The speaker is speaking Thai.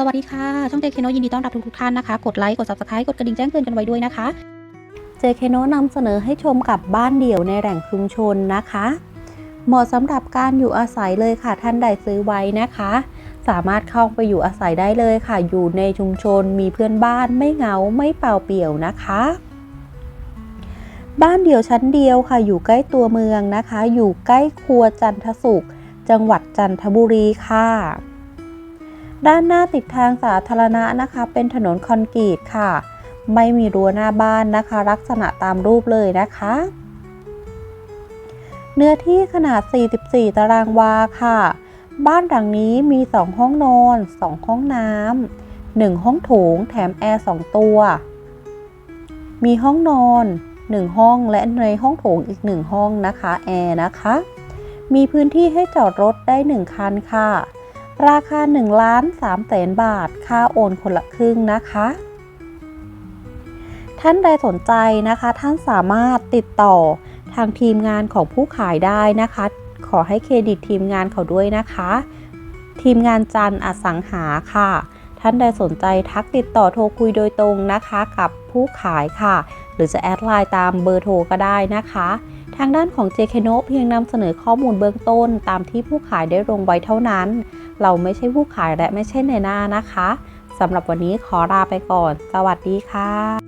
สวัสดีค่ะ ช่องเจเคโนยินดีต้อนรับทุกๆท่านนะคะ กดไลค์ กด subscribe กดกระดิ่งแจ้งเตือนกันไว้ด้วยนะคะ เจเคโนนำเสนอให้ชมกับบ้านเดี่ยวในแหล่งชุมชนนะคะ เหมาะสำหรับการอยู่อาศัยเลยค่ะท่านใดซื้อไว้นะคะ สามารถเข้าไปอยู่อาศัยได้เลยค่ะ อยู่ในชุมชนมีเพื่อนบ้านไม่เหงาไม่เปล่าเปลี่ยวนะคะ บ้านเดี่ยวชั้นเดียวค่ะ อยู่ใกล้ตัวเมืองนะคะ อยู่ใกล้ครัวจันทสุข จังหวัดจันทบุรีค่ะ ด้านหน้าติดทางสาธารณะนะคะ เป็นถนนคอนกรีตค่ะ ไม่มีรั้วหน้าบ้านนะคะ ลักษณะตามรูปเลยนะคะ เนื้อที่ขนาด 44 ตารางวาค่ะ บ้านหลังนี้มี 2 ห้องนอน 2 ห้องน้ำ 1 ห้องโถง แถมแอร์ 2 ตัว มีห้องนอน 1 ห้องและในห้องโถงอีก 1 ห้องนะคะ แอร์นะคะ มีพื้นที่ให้จอดรถได้ 1 คันค่ะ ราคา1ล้าน3แสนบาท ค่าโอนคนละครึ่งนะคะ ท่านใดสนใจนะคะ ท่านสามารถติดต่อทางทีมงานของผู้ขายได้นะคะ ขอให้เครดิตทีมงานเขาด้วยนะคะ ทีมงานจันอสังหาค่ะ ท่านใดสนใจทักติดต่อโทรคุยโดยตรงนะคะ กับผู้ขายค่ะ หรือจะแอดไลน์ตามเบอร์โทรก็ได้นะคะ ทางด้านของ JK n o เพียงนำเสนอข้อมูลเบื้องต้น ตามที่ผู้ขายได้ลงไว้เท่านั้น เราไม่ใช่ผู้ขายและไม่ใช่ในหน้านะคะสำหรับวันนี้ขอลาไปก่อน สวัสดีค่ะ